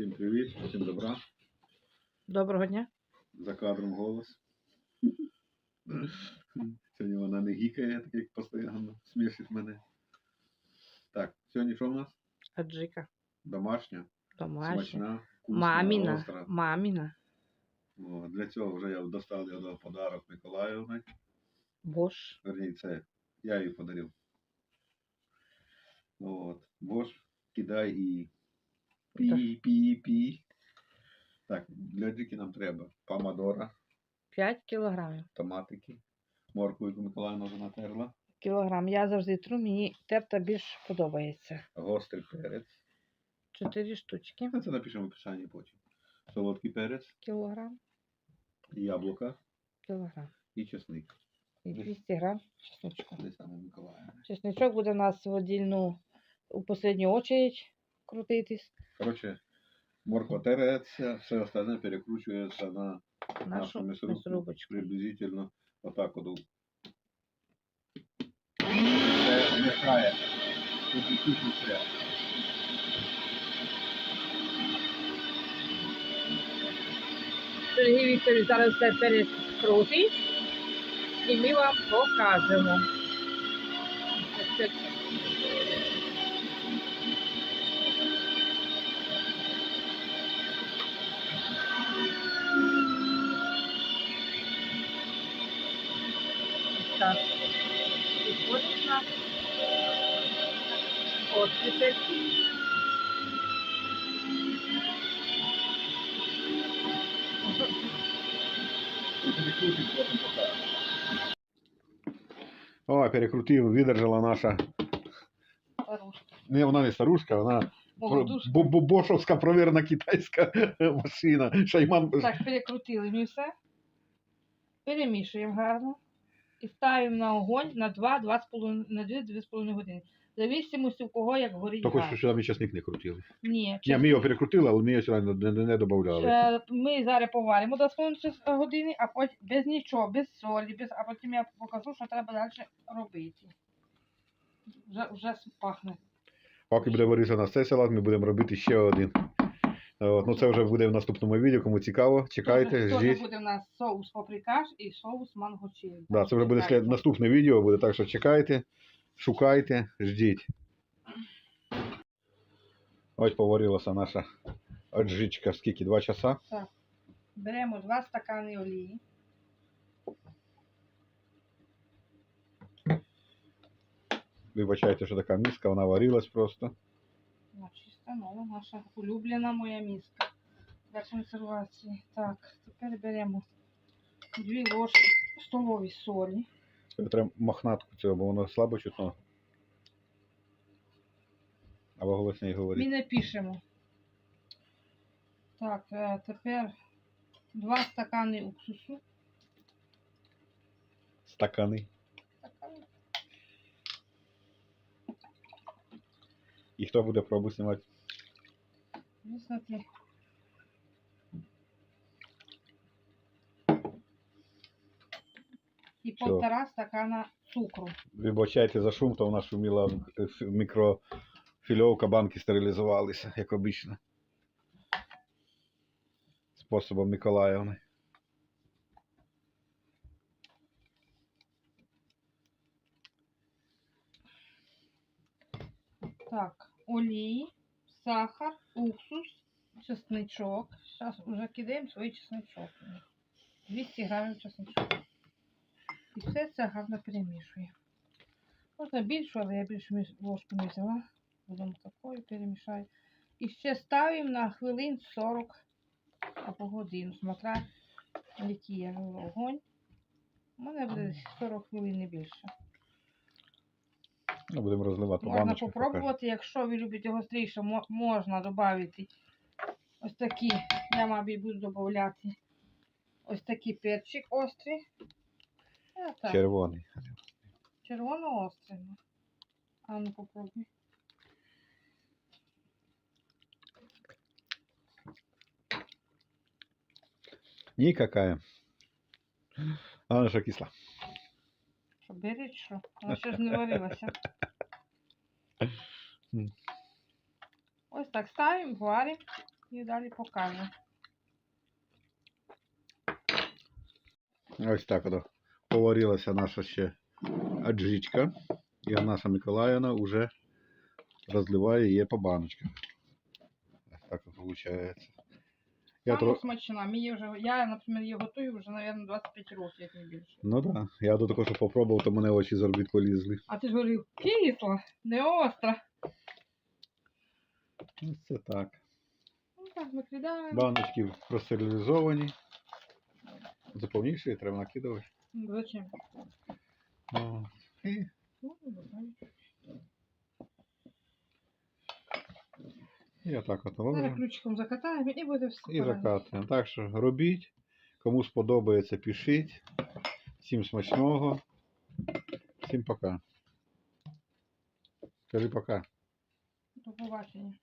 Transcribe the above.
Всім привіт, всім добра. Доброго дня. За кадром голос. Сьогодні вона не гікає, так як постійно смішить мене. Так, сьогодні що в нас? Аджика. Домашня, Домашня. смачна, вкусна, Маміна. остра. Маміна. О, для цього вже я достав його подарок Миколаївни. Бош. Вернее, це я їй подарив. От. Бош, кидай і пі, пі, пі. Так, для джики нам треба помадора, 5 кілограмів. томатики, моркву, яку Миколаївна вже натерла, Кілограм. Я завжди тру, мені терта більш подобається. гострий перець. 4 штучки. Це напишемо в описанні потім. Солодкий перець, Кілограм. яблука Кілограм. і чесник. І 200 грам чесночку. Десь там у Миколаївни. Чесничок буде у нас в отдільну, у последню очередь крутитись. Коротше, морква тереться, все остальне перекручується на Нашу нашу мясорубку м'ясорубочку. приблизительно отак от. Це м'ясає. Тут. Сергій Вікторович зараз все перекрутить і ми вам покажемо. Ось це. От тепер. Тут перекрутить, потім покажу. О, перекрутив, видержала наша. Не, вона не старушка, вона Молодушка. бо- бо- бошовська провірена китайська машина. Шайман. Так, перекрутили ми все. Перемішуємо гарно. І ставимо на огонь на 2-2,5 години. В зависимості у кого як горить Тільки газ. що сюди ми часник не крутили. Ні, Ні, ми його перекрутили, але ми його сюди не, не, не додавали. Е, Ми зараз поваримо до 2,5 години, а потім без нічого, без солі, без... а потім я покажу, що треба далі робити. Вже, вже пахне. Поки буде варитися на цей салат, ми будемо робити ще один. От, ну це вже буде в наступному відео, кому цікаво. Чекайте, теж ждіть. буде в нас соус паприкаш і соус манго чилі. Да, це вже буде слід... наступне відео, буде так, що чекайте, шукайте, ждіть. Ось поварилася наша аджичка, скільки? Два часа. Так. Беремо 2 стакани олії. Вибачайте, що така миска, вона варилась просто. Ну, чиста нова, наша улюблена моя миска для консервації. Так, тепер беремо 2 ложки столові солі. Треба мохнатку цього, бо воно слабо чутно. Або голосніше Ми говорить. не пишемо. Так, е, тепер 2 стакани уксусу. Стакани. Стакани. І хто буде пробу знімати? Звісно, ти. І Всё. полтора стакана цукру. Вибачайте за шум, то нас шуміла е, ф- мікрофільовка, банки стерилізувалися, як обично. Способом Миколаївни. Так, олії, сахар, уксус, чесничок. Зараз вже кидаємо свій чесничок. 200 грамів чесничку. Все це гарно перемішуємо. Можна більшу, але я більше ложку не взяла. Будемо такою перемішаю. І ще ставимо на хвилин 40 або годину. Смотря, який я жила огонь. У мене буде 40 хвилин не більше. Ну, будемо розливати Можна баночках. попробувати, якщо ви любите гостріше, можна додати ось такі, я, мабуть, буду додати ось такий перчик острий. Е, покажу. так, Червоний. червоно-острий. ну. А ну попробуй. Никакая. Она же кисла. Що беріть що? Вона ще ж не варилася. М. Ось так ставимо, варимо. І далі покажу. Ось так от Поварилася наша ще аджичка. І наша Миколаївна вже розливає її по баночках. Так от виходить. Я тро... смачна. Мені вже, я, наприклад, її готую вже, мабуть, 25 років, як не більше. Ну так. Да. Я до такого, що попробував, то мене очі з орбіт полізли. А ти ж говорив, кисла, не остра. Ось це так. Ну так, викидаємо. Баночки простерилізовані. Заповніші треба накидувати. Зачем? Ну, знаю. і отак от Зараз ключиком закатаємо і буде все. І закатуємо. Так що робіть. Кому сподобається, пишіть. Всім смачного. Всім пока. Скажи пока. До побачення.